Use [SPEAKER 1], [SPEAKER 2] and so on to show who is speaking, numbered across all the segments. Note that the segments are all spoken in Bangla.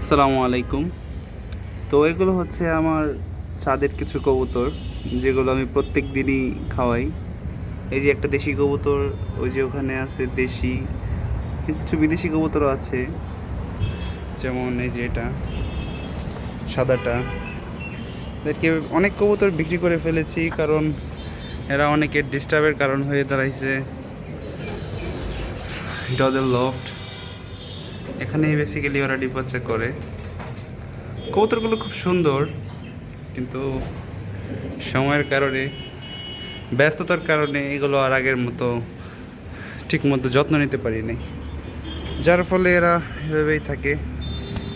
[SPEAKER 1] আসসালামু আলাইকুম। তো এগুলো হচ্ছে আমার ছাদের কিছু কবুতর, যেগুলো আমি প্রত্যেক দিনই খাওয়াই। এই যে একটা দেশি কবুতর, ওই যে ওখানে আছে দেশি, কিছু বিদেশি কবুতরও আছে। যেমন এই যে এটা, সাদাটা। এদেরকে অনেক কবুতর বিক্রি করে ফেলেছি, কারণ এরা অনেকের ডিস্টার্বের কারণ হয়ে দাঁড়াইছে। ওদের লফট এখানেই বেসিক্যালি ওরা ডিপার্চার করে। কবুতরগুলো খুব সুন্দর, কিন্তু সময়ের কারণে, ব্যস্ততার কারণে এগুলো আর আগের মতো ঠিক মতো যত্ন নিতে পারি নাই। যার ফলে এরা এভাবেই থাকে।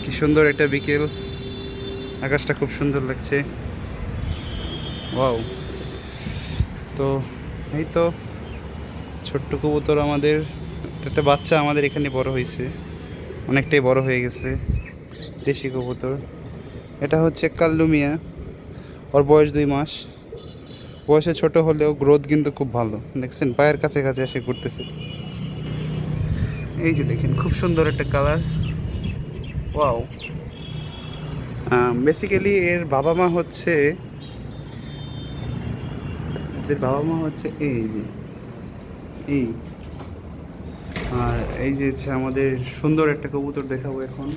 [SPEAKER 1] কি সুন্দর একটা বিকেল। আকাশটা খুব সুন্দর লাগছে। ওয়াও। তো এই তো, ছোট্ট কবুতর আমাদের, একটা বাচ্চা আমাদের এখানে বড় হয়েছে। অনেকটাই বড় হয়ে গেছে, দেশি কবুতর। এটা হচ্ছে কাল্লুমিয়া, ওর বয়স দুই মাস। বয়সে ছোট হলেও গ্রোথ কিন্তু খুব ভালো। দেখছেন, পায়ের কাছে কাছে এসে ঘুরতেছে। এই যে দেখেন, খুব সুন্দর একটা কালার ওয়াও বেসিক্যালি এর বাবা মা হচ্ছে, এদের বাবা মা হচ্ছে এই যে, এই আর এই যে হচ্ছে আমাদের সুন্দর একটা কবুতর দেখাবো এখন।